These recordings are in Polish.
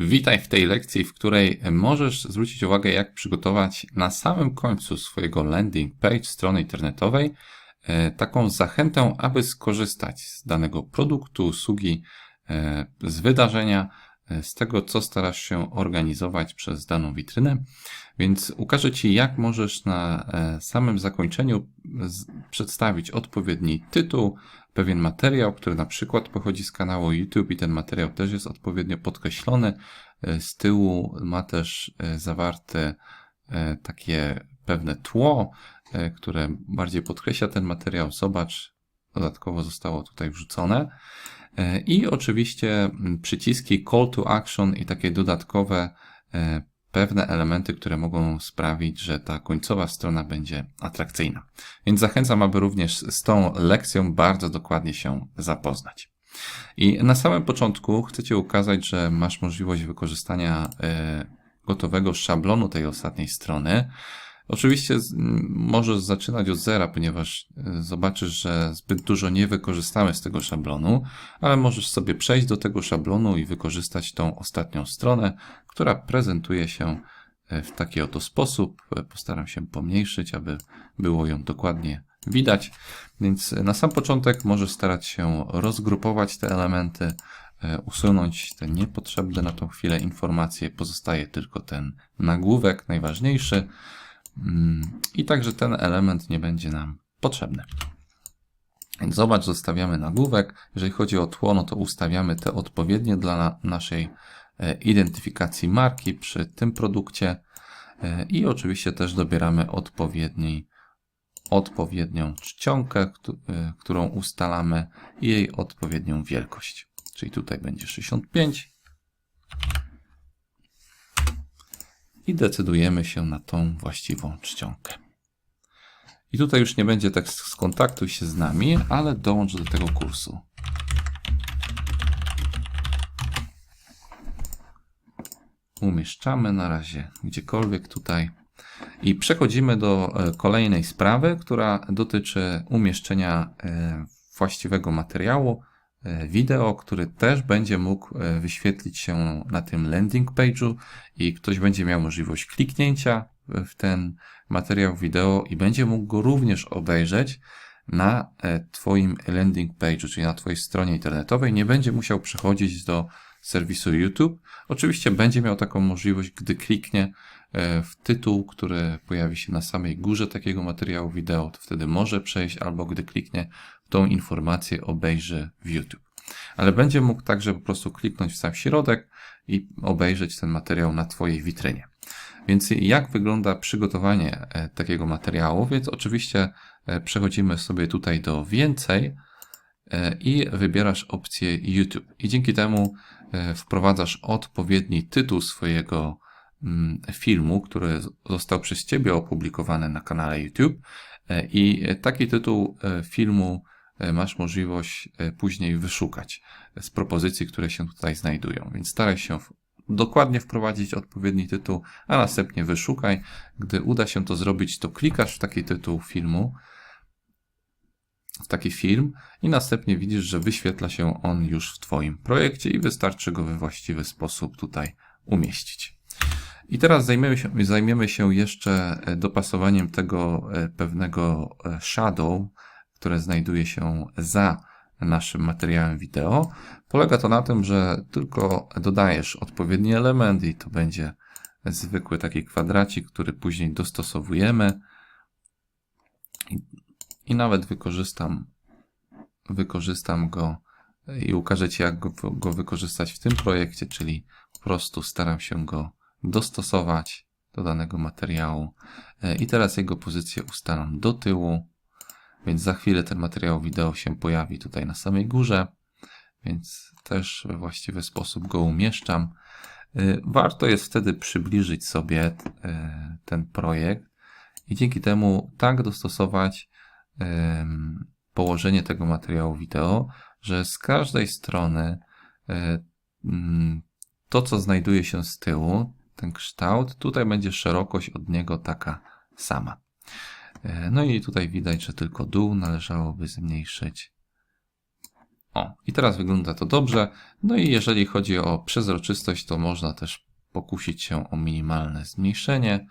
Witaj w tej lekcji, w której możesz zwrócić uwagę, jak przygotować na samym końcu swojego landing page strony internetowej e, taką zachętę, aby skorzystać z danego produktu, usługi, e, z wydarzenia, z tego, co starasz się organizować przez daną witrynę. Więc ukażę Ci, jak możesz na samym zakończeniu przedstawić odpowiedni tytuł, pewien materiał, który na przykład pochodzi z kanału YouTube i ten materiał też jest odpowiednio podkreślony. E, z tyłu ma też e, zawarte e, takie pewne tło, które bardziej podkreśla ten materiał. Zobacz, dodatkowo zostało tutaj wrzucone. I oczywiście przyciski call to action i takie dodatkowe pewne elementy, które mogą sprawić, że ta końcowa strona będzie atrakcyjna. Więc zachęcam, aby również z tą lekcją bardzo dokładnie się zapoznać. I na samym początku chcę Ci ukazać, że masz możliwość wykorzystania e, gotowego szablonu tej ostatniej strony. Oczywiście możesz zaczynać od zera, ponieważ e, zobaczysz, że zbyt dużo nie wykorzystamy z tego szablonu, ale możesz sobie przejść do tego szablonu i wykorzystać tą ostatnią stronę, która prezentuje się e, w taki oto sposób. E, postaram się pomniejszyć, aby było ją dokładnie widać. Więc na sam początek możesz starać się rozgrupować te elementy, usunąć te niepotrzebne na tą chwilę informacje. Pozostaje tylko ten nagłówek, najważniejszy. Mm, I także ten element nie będzie nam potrzebny. Więc zobacz, zostawiamy nagłówek. Jeżeli chodzi o tło, no to ustawiamy te odpowiednie dla naszej e, identyfikacji marki przy tym produkcie e, i oczywiście też dobieramy odpowiedni, odpowiednią czcionkę, e, którą ustalamy i jej odpowiednią wielkość. Czyli tutaj będzie 65 i decydujemy się na tą właściwą czcionkę. I tutaj już nie będzie tak skontaktuj się z nami, ale dołącz do tego kursu. Umieszczamy na razie gdziekolwiek tutaj. I przechodzimy do e, kolejnej sprawy, która dotyczy umieszczenia e, właściwego materiału wideo, który też będzie mógł e, wyświetlić się na tym landing page'u i ktoś będzie miał możliwość kliknięcia w ten materiał wideo i będzie mógł go również obejrzeć na e, Twoim landing page'u, czyli na Twojej stronie internetowej. Nie będzie musiał przechodzić do serwisu YouTube. Oczywiście będzie miał taką możliwość, gdy kliknie w tytuł, który pojawi się na samej górze takiego materiału wideo, to wtedy może przejść, albo gdy kliknie tą informację obejrzy w YouTube. Ale będzie mógł także po prostu kliknąć w sam środek i obejrzeć ten materiał na Twojej witrynie. Więc jak wygląda przygotowanie e, takiego materiału? Więc oczywiście e, przechodzimy sobie tutaj do więcej e, i wybierasz opcję YouTube. I dzięki temu wprowadzasz odpowiedni tytuł swojego mm, filmu, który został przez Ciebie opublikowany na kanale YouTube. I taki tytuł filmu masz możliwość e, później wyszukać z propozycji, które się tutaj znajdują. Więc staraj się dokładnie wprowadzić odpowiedni tytuł, a następnie wyszukaj. Gdy uda się to zrobić, to klikasz w taki tytuł filmu, w taki film i następnie widzisz, że wyświetla się on już w Twoim projekcie i wystarczy go we właściwy sposób tutaj umieścić. I teraz zajmiemy się, zajmiemy się jeszcze e, dopasowaniem tego pewnego shadow, które znajduje się za naszym materiałem wideo. Polega to na tym, że tylko dodajesz odpowiedni element i to będzie zwykły taki kwadracik, który później dostosowujemy. I, nawet wykorzystam, wykorzystam go i ukażę Ci, jak go, go wykorzystać w tym projekcie, czyli po prostu staram się go dostosować do danego materiału. I teraz jego pozycję ustalam do tyłu więc za chwilę ten materiał wideo się pojawi tutaj na samej górze, więc też we właściwy sposób go umieszczam. Y, warto jest wtedy przybliżyć sobie y, ten projekt i dzięki temu tak dostosować położenie tego materiału wideo, że z każdej strony y, mm, to, co znajduje się z tyłu, ten kształt, tutaj będzie szerokość od niego taka sama. E, no i tutaj widać, że tylko dół należałoby zmniejszyć O, i teraz wygląda to dobrze. No i jeżeli chodzi o przezroczystość, to można też pokusić się o minimalne zmniejszenie,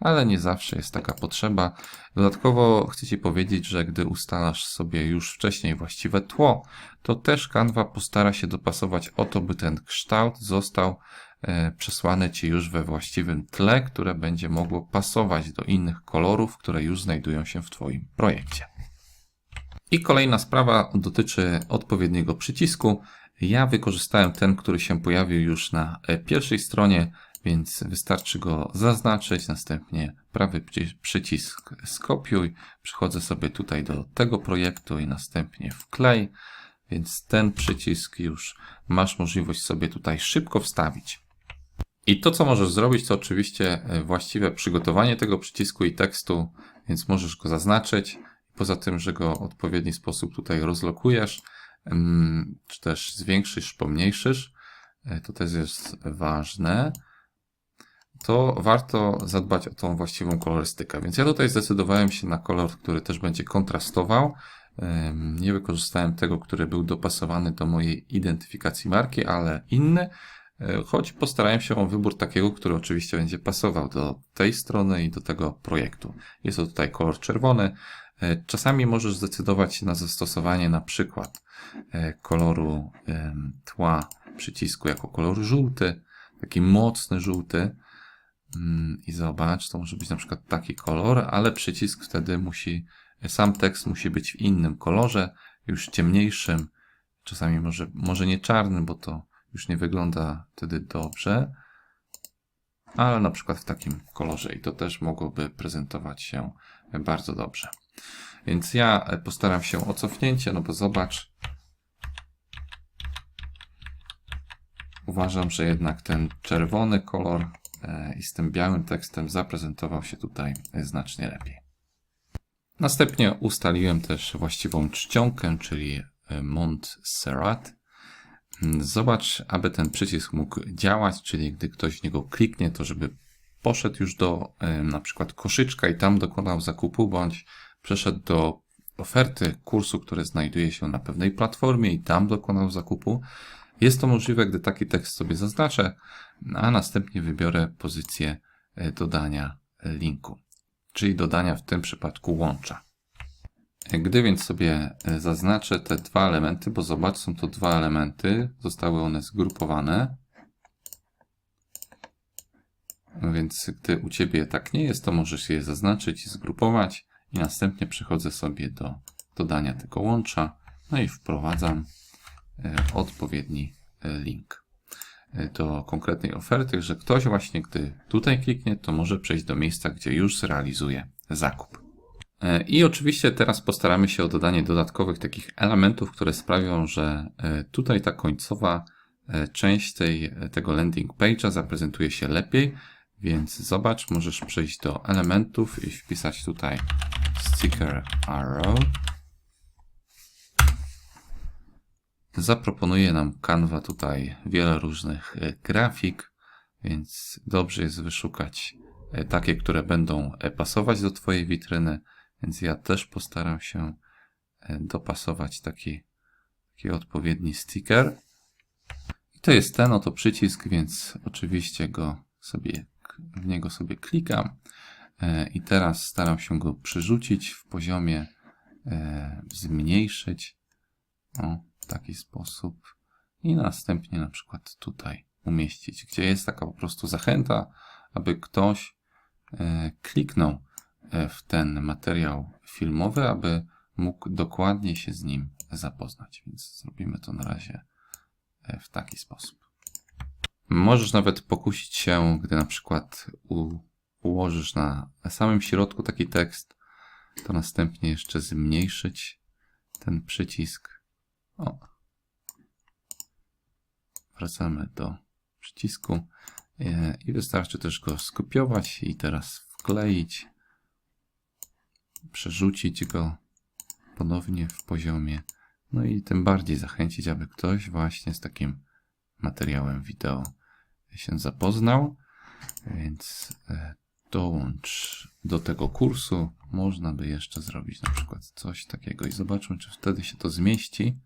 ale nie zawsze jest taka potrzeba. Dodatkowo chcę Ci powiedzieć, że gdy ustalasz sobie już wcześniej właściwe tło, to też Canva postara się dopasować o to, by ten kształt został e, przesłany Ci już we właściwym tle, które będzie mogło pasować do innych kolorów, które już znajdują się w Twoim projekcie. I kolejna sprawa dotyczy odpowiedniego przycisku. Ja wykorzystałem ten, który się pojawił już na e, pierwszej stronie, więc wystarczy go zaznaczyć, następnie prawy przyci- przycisk skopiuj, przychodzę sobie tutaj do tego projektu i następnie wklej, więc ten przycisk już masz możliwość sobie tutaj szybko wstawić. I to, co możesz zrobić, to oczywiście e, właściwe przygotowanie tego przycisku i tekstu, więc możesz go zaznaczyć. Poza tym, że go w odpowiedni sposób tutaj rozlokujesz, czy też zwiększysz, pomniejszysz, e, to też jest ważne, to warto zadbać o tą właściwą kolorystykę. Więc ja tutaj zdecydowałem się na kolor, który też będzie kontrastował. Nie wykorzystałem tego, który był dopasowany do mojej identyfikacji marki, ale inny, choć postarałem się o wybór takiego, który oczywiście będzie pasował do tej strony i do tego projektu. Jest to tutaj kolor czerwony. E, Czasami możesz zdecydować się na zastosowanie na przykład e, koloru tła przycisku jako kolor żółty, taki mocny żółty. Mm, I zobacz, to może być na przykład taki kolor, ale przycisk wtedy musi, sam tekst musi być w innym kolorze, już ciemniejszym, czasami może, może nie czarnym, bo to już nie wygląda wtedy dobrze, ale na przykład w takim kolorze i to też mogłoby prezentować się bardzo dobrze. Więc ja postaram się o cofnięcie, no bo zobacz. Uważam, że jednak ten czerwony kolor e, i z tym białym tekstem zaprezentował się tutaj znacznie lepiej. Następnie ustaliłem też właściwą czcionkę, czyli e, Montserrat. Zobacz, aby ten przycisk mógł działać, czyli gdy ktoś w niego kliknie, to żeby poszedł już do na przykład koszyczka i tam dokonał zakupu, bądź przeszedł do oferty kursu, który znajduje się na pewnej platformie i tam dokonał zakupu. Jest to możliwe, gdy taki tekst sobie zaznaczę, a następnie wybiorę pozycję e, dodania linku, czyli dodania w tym przypadku łącza. Gdy więc sobie e, zaznaczę te dwa elementy, bo zobacz, są to dwa elementy, zostały one zgrupowane. No więc gdy u Ciebie tak nie jest, to możesz je zaznaczyć i zgrupować i następnie przechodzę sobie do dodania tego łącza, no i wprowadzam e, odpowiedni e, link do konkretnej oferty, że ktoś właśnie, gdy tutaj kliknie, to może przejść do miejsca, gdzie już zrealizuje zakup. E, I oczywiście teraz postaramy się o dodanie dodatkowych takich elementów, które sprawią, że e, tutaj ta końcowa e, część tej, tego landing page'a zaprezentuje się lepiej. Więc zobacz, możesz przejść do elementów i wpisać tutaj sticker arrow. Zaproponuje nam Canva tutaj wiele różnych grafik, więc dobrze jest wyszukać takie, które będą pasować do Twojej witryny. Więc ja też postaram się e, dopasować taki, taki odpowiedni sticker. I to jest ten oto przycisk, więc oczywiście go sobie, w niego sobie klikam. E, I teraz staram się go przerzucić w poziomie, e, zmniejszyć. O, w taki sposób. I następnie na przykład tutaj umieścić, gdzie jest taka po prostu zachęta, aby ktoś kliknął w ten materiał filmowy, aby mógł dokładnie się z nim zapoznać. Więc zrobimy to na razie e, w taki sposób. Możesz nawet pokusić się, gdy na przykład ułożysz na samym środku taki tekst, to następnie jeszcze zmniejszyć ten przycisk. O. Wracamy do przycisku e, i wystarczy też go skopiować i teraz wkleić, przerzucić go ponownie w poziomie. No i tym bardziej zachęcić, aby ktoś właśnie z takim materiałem wideo się zapoznał. Więc e, dołącz do tego kursu. Można by jeszcze zrobić na przykład coś takiego i zobaczmy, czy wtedy się to zmieści.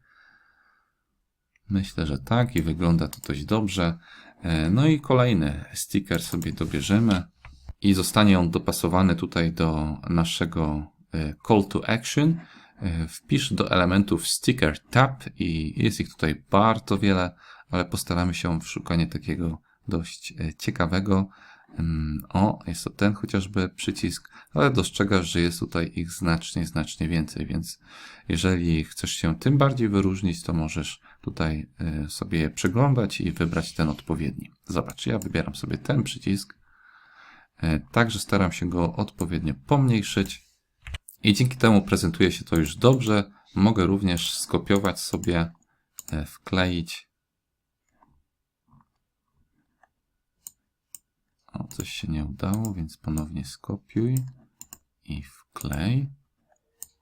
Myślę, że tak i wygląda to dość dobrze. E, No i kolejny sticker sobie dobierzemy i zostanie on dopasowany tutaj do naszego call to action. E, Wpisz do elementów sticker tab i jest ich tutaj bardzo wiele, ale postaramy się w szukanie takiego dość e, ciekawego. Mm, O, jest to ten chociażby przycisk, ale dostrzegasz, że jest tutaj ich znacznie, znacznie więcej, więc jeżeli chcesz się tym bardziej wyróżnić, to możesz tutaj sobie je przeglądać i wybrać ten odpowiedni. Zobacz, ja wybieram sobie ten przycisk, także staram się go odpowiednio pomniejszyć i dzięki temu prezentuje się to już dobrze. Mogę również skopiować sobie, y, wkleić. O, coś się nie udało, więc ponownie skopiuj i wklej.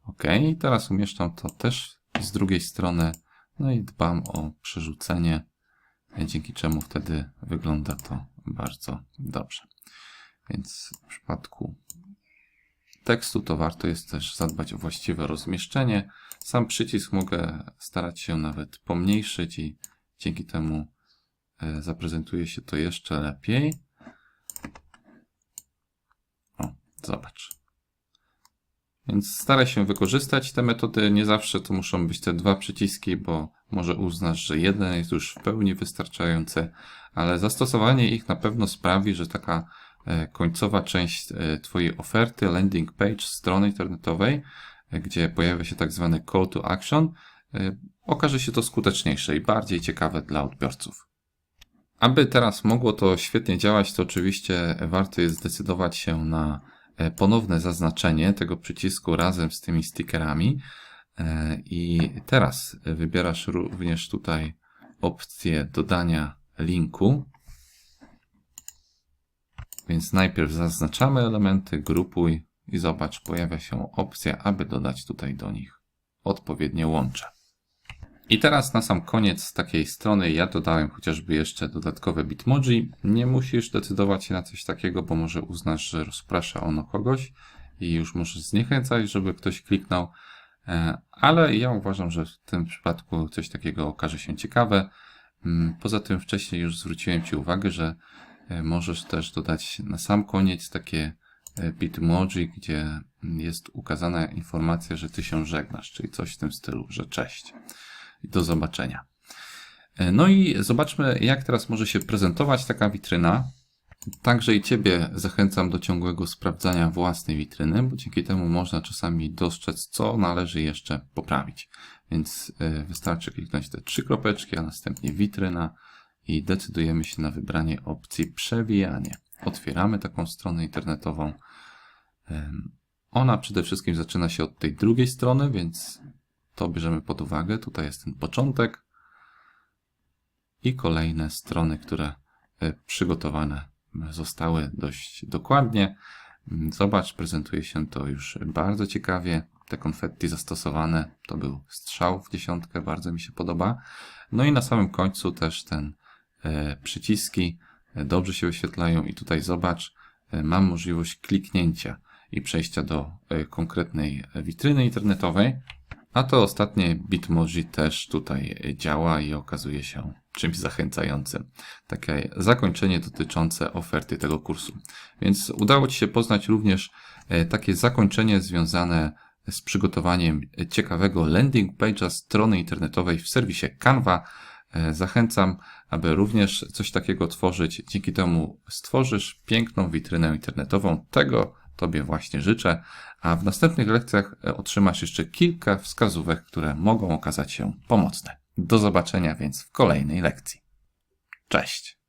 Ok, teraz umieszczam to też z drugiej strony. No i dbam o przerzucenie, dzięki czemu wtedy wygląda to bardzo dobrze. Więc w przypadku tekstu to warto jest też zadbać o właściwe rozmieszczenie. Sam przycisk mogę starać się nawet pomniejszyć i dzięki temu e, zaprezentuje się to jeszcze lepiej. O, zobacz. Więc staraj się wykorzystać te metody. Nie zawsze to muszą być te dwa przyciski, bo może uznasz, że jeden jest już w pełni wystarczający, ale zastosowanie ich na pewno sprawi, że taka końcowa część e, Twojej oferty, landing page strony internetowej, e, gdzie pojawia się tak zwany call to action, e, okaże się to skuteczniejsze i bardziej ciekawe dla odbiorców. Aby teraz mogło to świetnie działać, to oczywiście warto jest zdecydować się na e, ponowne zaznaczenie tego przycisku razem z tymi stickerami. E, I teraz wybierasz również tutaj opcję dodania linku. Więc najpierw zaznaczamy elementy, grupuj i zobacz, pojawia się opcja, aby dodać tutaj do nich odpowiednie łącze. I teraz na sam koniec takiej strony ja dodałem chociażby jeszcze dodatkowe bitmoji. Nie musisz decydować się na coś takiego, bo może uznasz, że rozprasza ono kogoś i już możesz zniechęcać, żeby ktoś kliknął. E, Ale ja uważam, że w tym przypadku coś takiego okaże się ciekawe. Mm, Poza tym wcześniej już zwróciłem Ci uwagę, że możesz też dodać na sam koniec takie e, bitmoji, gdzie jest ukazana informacja, że Ty się żegnasz, czyli coś w tym stylu, że cześć do zobaczenia. E, No i zobaczmy, jak teraz może się prezentować taka witryna. Także i Ciebie zachęcam do ciągłego sprawdzania własnej witryny, bo dzięki temu można czasami dostrzec, co należy jeszcze poprawić. Więc e, wystarczy kliknąć te trzy kropeczki, a następnie witryna i decydujemy się na wybranie opcji przewijanie. Otwieramy taką stronę internetową. Ona przede wszystkim zaczyna się od tej drugiej strony, więc to bierzemy pod uwagę. Tutaj jest ten początek i kolejne strony, które e, przygotowane zostały dość dokładnie. Mm, Zobacz, prezentuje się to już bardzo ciekawie. Te konfetti zastosowane to był strzał w dziesiątkę, bardzo mi się podoba. No i na samym końcu też ten przyciski e, dobrze się wyświetlają i tutaj zobacz, e, mam możliwość kliknięcia i przejścia do e, konkretnej witryny internetowej. A to ostatnie Bitmoji też tutaj działa i okazuje się czymś zachęcającym. Takie zakończenie dotyczące oferty tego kursu. Więc udało Ci się poznać również e, takie zakończenie związane z przygotowaniem ciekawego landing page'a strony internetowej w serwisie Canva. E, Zachęcam, aby również coś takiego tworzyć. Dzięki temu stworzysz piękną witrynę internetową. Tego Tobie właśnie życzę, a w następnych lekcjach e, otrzymasz jeszcze kilka wskazówek, które mogą okazać się pomocne. Do zobaczenia więc w kolejnej lekcji. Cześć!